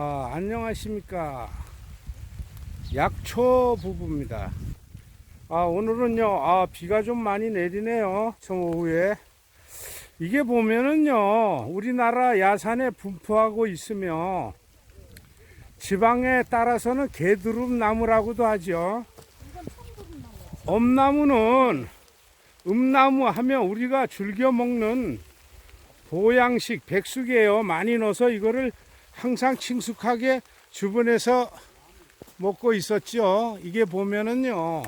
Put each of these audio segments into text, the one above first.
아, 안녕하십니까. 약초 부부입니다. 아, 오늘은요, 아, 비가 좀 많이 내리네요. 저 오후에. 이게 보면은요, 우리나라 야산에 분포하고 있으며, 지방에 따라서는 개두릅 나무라고도 하죠. 엄나무는 음나무 하면 우리가 즐겨 먹는 보양식 백숙이에요. 많이 넣어서 이거를 항상 친숙하게 주변에서 먹고 있었죠. 이게 보면은요.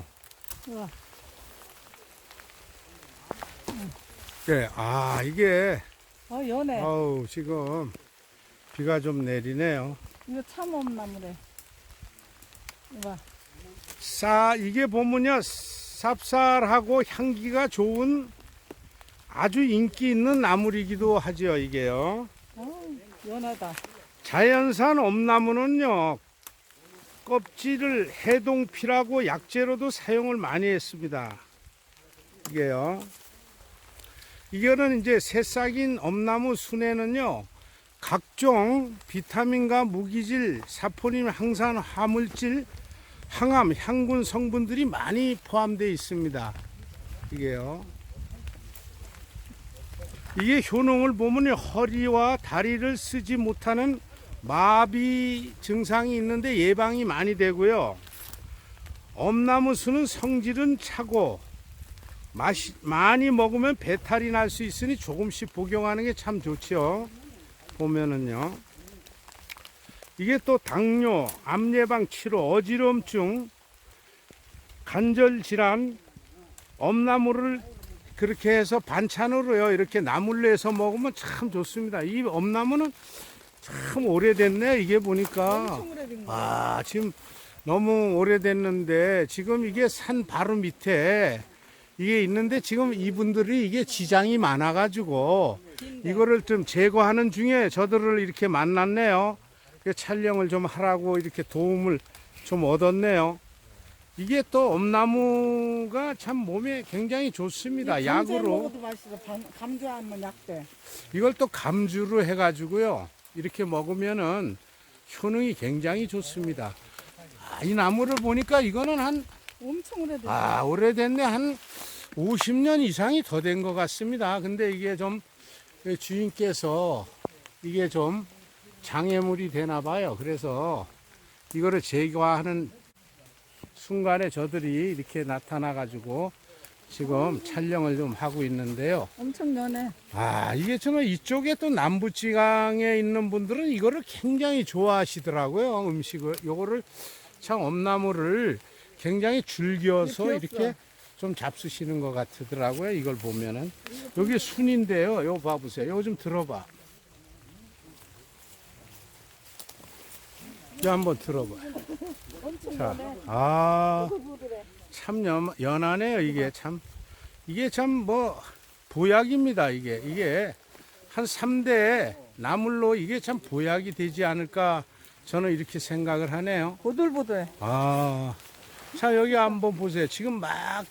네, 아, 이게, 어 연해. 아우, 지금 비가 좀 내리네요. 이거 참엄나무래. 이봐. 싸, 이게 보면요. 쌉쌀하고 향기가 좋은 아주 인기 있는 나물이기도 하죠, 이게요. 어 연하다. 자연산 엄나무는요, 껍질을 해동피라고 약재로도 사용을 많이 했습니다. 이게요. 이거는 이제 새싹인 엄나무 순에는요, 각종 비타민과 무기질, 사포닌, 항산, 화물질, 항암, 향균 성분들이 많이 포함되어 있습니다. 이게요. 이게 효능을 보면 허리와 다리를 쓰지 못하는 마비 증상이 있는데 예방이 많이 되고요. 엄나무 수는 성질은 차고 맛이 많이 먹으면 배탈이 날 수 있으니 조금씩 복용하는 게 참 좋죠. 보면은요. 이게 또 당뇨, 암 예방 치료, 어지럼증, 관절 질환, 엄나무를 그렇게 해서 반찬으로요 이렇게 나물 내서 먹으면 참 좋습니다. 이 엄나무는 참 오래됐네 이게 보니까 엄청 오래된 거. 아 지금 너무 오래됐는데 지금 이게 산 바로 밑에 이게 있는데 지금 이분들이 이게 지장이 많아 가지고 이거를 좀 제거하는 중에 저들을 이렇게 만났네요. 그 촬영을 좀 하라고 이렇게 도움을 좀 얻었네요. 이게 또 엄나무가 참 몸에 굉장히 좋습니다. 감자 약으로 먹어도 맛있어. 감- 감자하면 약대. 이걸 또 감주로 해가지고요. 이렇게 먹으면은 효능이 굉장히 좋습니다. 아, 이 나무를 보니까 이거는 한, 엄청 오래된. 거. 아, 오래됐네. 한 50년 이상이 더 된 것 같습니다. 근데 이게 좀 주인께서 이게 좀 장애물이 되나 봐요. 그래서 이거를 제거하는 순간에 저들이 이렇게 나타나 가지고 지금 촬영을 좀 하고 있는데요. 엄청 연해. 아, 이게 정말 이쪽에 또 남부지방에 있는 분들은 이거를 굉장히 좋아하시더라고요. 음식을. 요거를 참 엄나무를 굉장히 즐겨서 네, 이렇게? 좀 잡수시는 것 같더라고요. 이걸 보면은. 여기 순인데요. 요거 봐보세요. 요거 좀 들어봐. 요 한번 들어봐. 엄청 자. 아. 참 연, 연하네요 이게 참 이게 참 뭐 보약입니다 이게 이게 한 3대 나물로 이게 참 보약이 되지 않을까 저는 이렇게 생각을 하네요 보들보들. 아자 여기 한번 보세요 지금 막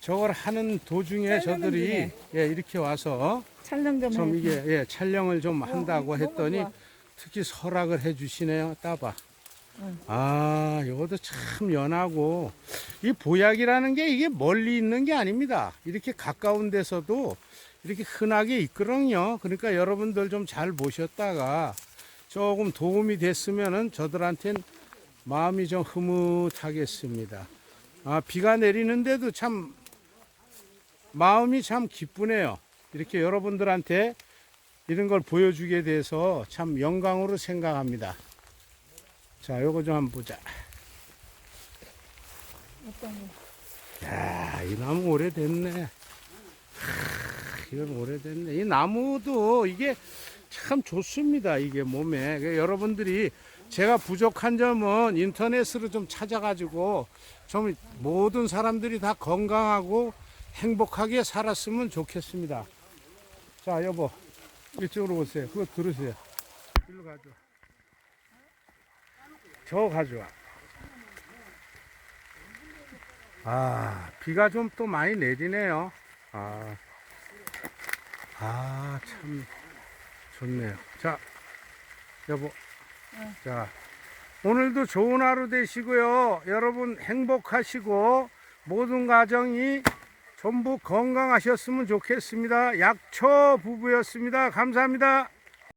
저걸 하는 도중에 저들이 중에. 예, 이렇게 와서 촬영 좀좀 해. 이게 예, 촬영을 좀 한다고 너무 했더니. 특히 허락을 해 주시네요. 따봐. 응. 아, 이것도 참 연하고 이 보약이라는 게 이게 멀리 있는 게 아닙니다. 이렇게 가까운 데서도 이렇게 흔하게 있거든요. 그러니까 여러분들 좀 잘 보셨다가 조금 도움이 됐으면은 저들한텐 마음이 좀 흐뭇하겠습니다. 아, 비가 내리는데도 참 마음이 참 기쁘네요. 이렇게 여러분들한테 이런 걸 보여주게 돼서 참 영광으로 생각합니다. 자, 요거 좀 한번 보자. 어떤 거. 야, 이 나무 오래됐네. 하, 이건 오래됐네. 이 나무도 이게 참 좋습니다. 이게 몸에. 그 여러분들이 제가 부족한 점은 인터넷으로 좀 찾아가지고 좀 모든 사람들이 다 건강하고 행복하게 살았으면 좋겠습니다. 자, 여보. 이쪽으로 오세요. 그거 들으세요. 일로 가져 와. 저 가져와. 아, 비가 좀 또 많이 내리네요. 아, 아, 참 좋네요. 자, 여보, 응. 자, 오늘도 좋은 하루 되시고요. 여러분 행복하시고 모든 가정이 전부 건강하셨으면 좋겠습니다. 약초 부부였습니다. 감사합니다.